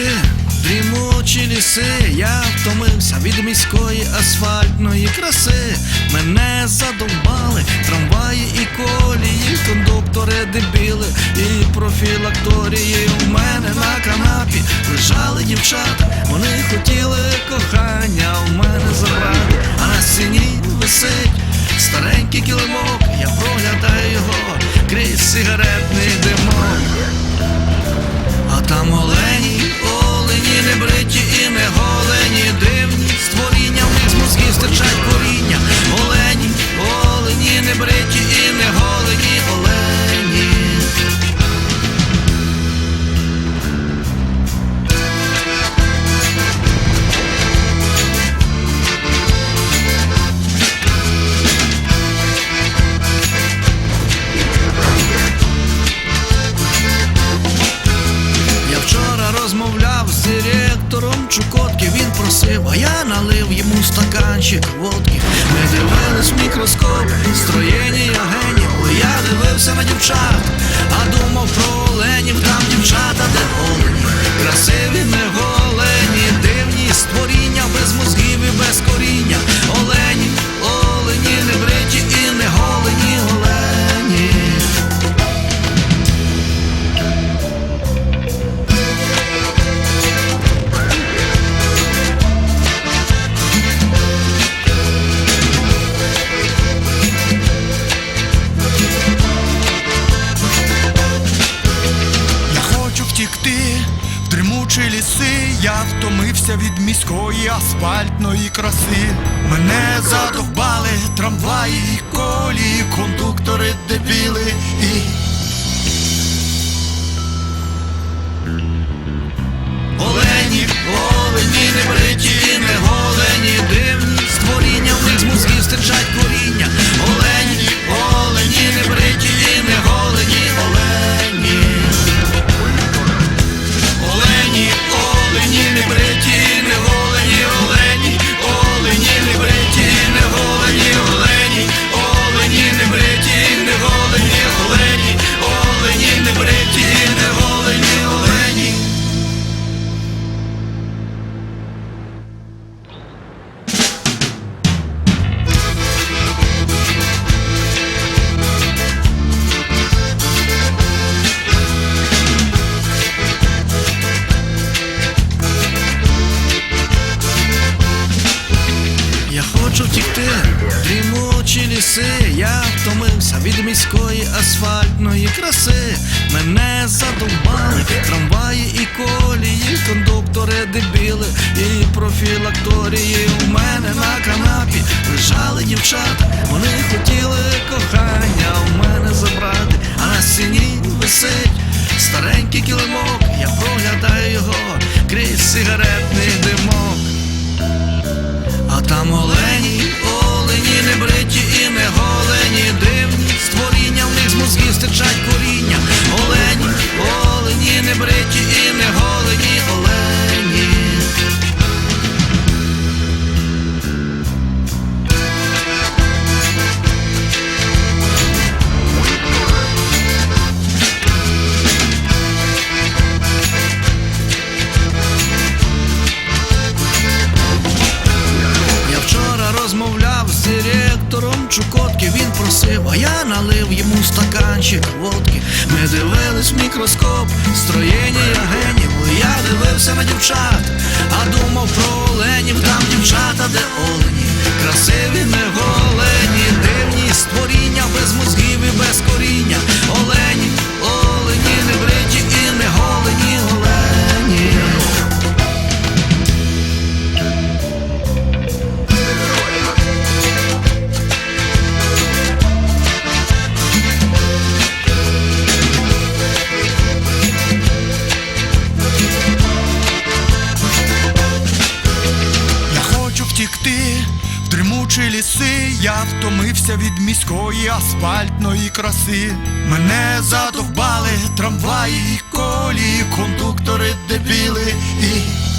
втікти, дрімучі ліси, я втомився від міської асфальтної краси. Мене задовбали трамваї і колії, кондуктори дебіли і профілакторії. У мене на канапі лежали дівчата, вони хотіли кохання, у мене зради, а на стіні висить Він а я налив йому стаканчик Я втомився від міської асфальтної краси. Мене задовбали трамваї і колії, кондуктори дебіли і. Дрімучі я втомився від міської асфальтної краси. Мене задовбали трамваї і колії, кондуктори дебіли і профілакторії. У мене на канапі лежали дівчата, вони хотіли кохання, у мене забрати, а на стіні висить старенький килимок, я проглядаю його крізь сигаретний він а я налив йому стаканчик водки. Ми дивились в мікроскоп, строєння генів. Я дивився на дівчат, а думав Я втомився від міської асфальтної краси. Мене задовбали трамваї і колії, кондуктори дебіли і.